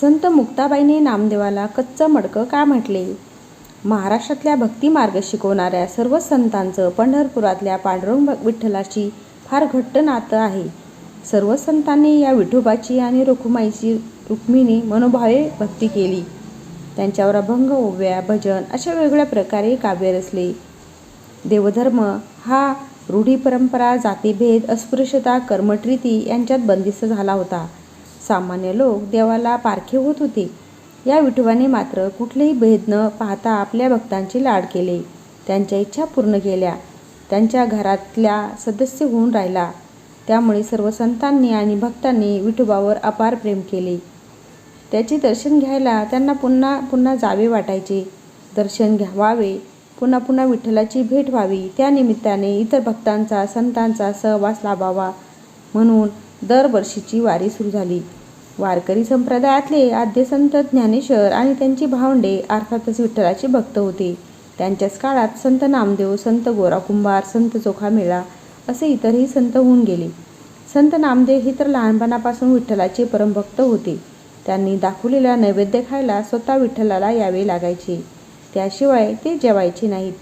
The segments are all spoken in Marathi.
संत मुक्ताबाईंनी नामदेवाला कच्चं मडकं का म्हटले? महाराष्ट्रातल्या भक्तिमार्ग शिकवणाऱ्या सर्व संतांचं पंढरपुरातल्या पांडुरंग विठ्ठलाशी फार घट्ट नातं आहे. सर्व संतांनी या विठोबाची आणि रुक्माईची रुक्मिणी मनोभावे भक्ती केली. त्यांच्यावर अभंग ओव्या भजन अशा वेगवेगळ्या प्रकारे काव्य रचले. देवधर्म हा रूढी परंपरा जातीभेद अस्पृश्यता कर्मठरीती यांच्यात बंदिस्त झाला होता. सामान्य लोक देवाला पारखे होत होते. या विठोबाने मात्र कुठलेही भेद न पाहता आपल्या भक्तांचे लाड केले. त्यांच्या इच्छा पूर्ण केल्या. त्यांच्या घरातल्या सदस्य होऊन राहिला. त्यामुळे सर्व संतांनी आणि भक्तांनी विठोबावर अपार प्रेम केले. त्याचे दर्शन घ्यायला त्यांना पुन्हा पुन्हा जावे वाटायचे. दर्शन घ्यावावे पुन्हा पुन्हा विठ्ठलाची भेट व्हावी. त्यानिमित्ताने इतर भक्तांचा संतांचा सहवास लाभावा. म्हणून दरवर्षीची वारी सुरू झाली. वारकरी संप्रदायातले आद्य संत ज्ञानेश्वर आणि त्यांची भावंडे अर्थातच विठ्ठलाचे भक्त होते. त्यांच्याच काळात संत नामदेव संत गोरा कुंभार संत चोखामेळा असे इतरही संत होऊन गेले. संत नामदेव हे तर लहानपणापासून विठ्ठलाचे परमभक्त होते. त्यांनी दाखवलेल्या नैवेद्य खायला स्वतः विठ्ठलाला यावे लागायचे. त्याशिवाय ते जेवायचे नाहीत.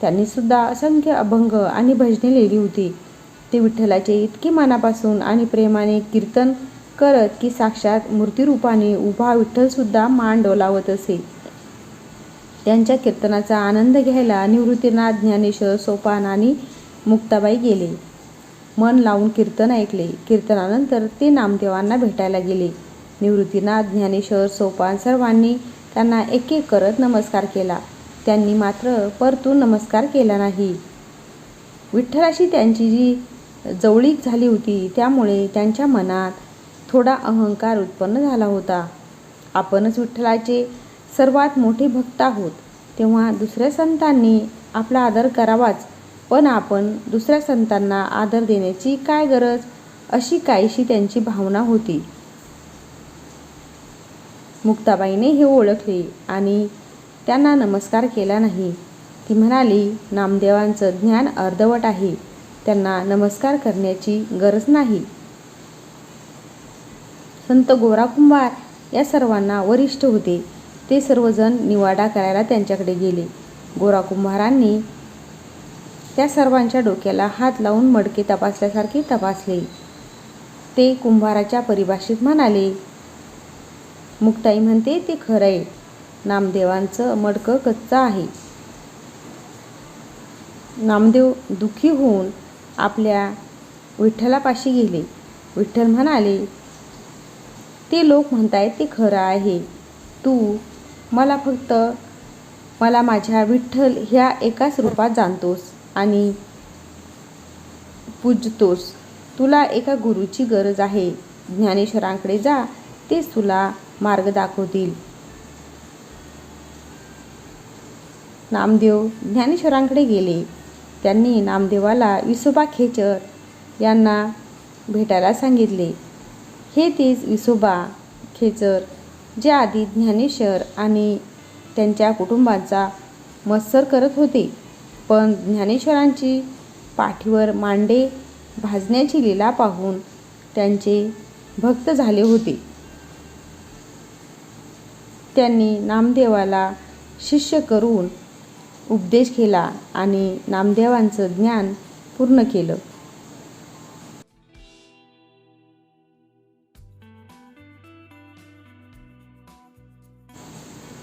त्यांनीसुद्धा असंख्य अभंग आणि भजने लिहिली होती. ते विठ्ठलाचे इतके मनापासून आणि प्रेमाने कीर्तन करत की साक्षात मूर्तिरूपाने उभा विठ्ठलसुद्धा मान डोलावत असे. त्यांच्या कीर्तनाचा आनंद घ्यायला निवृत्तीनाथ ज्ञानेश्वर सोपान आणि मुक्ताबाई गेले. मन लावून कीर्तन ऐकले. कीर्तनानंतर ते नामदेवांना भेटायला गेले. निवृत्तीनाथ ज्ञानेश्वर सोपान सर्वांनी त्यांना एक एक करत नमस्कार केला. त्यांनी मात्र परतून नमस्कार केला नाही. विठ्ठलाशी त्यांची जी जवळीक झाली होती. त्यामुळे त्यांच्या मनात थोडा अहंकार उत्पन्न झाला होता. आपणच विठ्ठलाचे सर्वात मोठे भक्त आहोत. तेव्हा दुसऱ्या संतांनी आपला आदर करावाच. पण आपण दुसऱ्या संतांना आदर देण्याची काय गरज? अशी काहीशी त्यांची भावना होती. मुक्ताबाईने हे ओळखले आणि त्यांना नमस्कार केला नाही. ती म्हणाली नामदेवांचं ज्ञान अर्धवट आहे. त्यांना नमस्कार करण्याची गरज नाही. संत गोरा कुंभार या सर्वांना वरिष्ठ होते. ते सर्वजण निवाडा करायला त्यांच्याकडे गेले. गोरा कुंभारांनी त्या सर्वांच्या डोक्याला हात लावून मडके तपासल्यासारखे तपासले. ते कुंभाराच्या परिभाषेत म्हणाले मुक्ताई म्हणते ते खरं आहे. नामदेवांचं मडकं कच्चं आहे. नामदेव दुखी होऊन आपल्या विठ्ठलापाशी गेले. विठ्ठल म्हणाले ते लोक म्हणतायत ते खरं आहे. तू मला फक्त मला माझ्या विठ्ठल ह्या एकाच रूपात जाणतोस आणि पूजतोस. तुला एका गुरुची गरज आहे. ज्ञानेश्वरांकडे जा. तेच तुला मार्ग दाखवतील. नामदेव ज्ञानेश्वरांकडे गेले. त्यांनी नामदेवाला विसोबा खेचर यांना भेटायला सांगितले. हे तेच विसोबा खेचर जे आधी ज्ञानेश्वर आणि त्यांच्या कुटुंबाचा मत्सर करत होते. पण ज्ञानेश्वरांची पाठीवर मांडे भाजण्याची लीला पाहून त्यांचे भक्त झाले होते. त्यांनी नामदेवाला शिष्य करून उपदेश केला आणि नामदेवांचं ज्ञान पूर्ण केलं.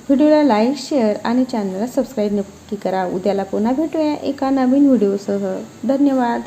व्हिडिओला लाईक शेअर आणि चॅनलला सबस्क्राईब नक्की करा. उद्याला पुन्हा भेटूया एका नवीन व्हिडिओसह. धन्यवाद.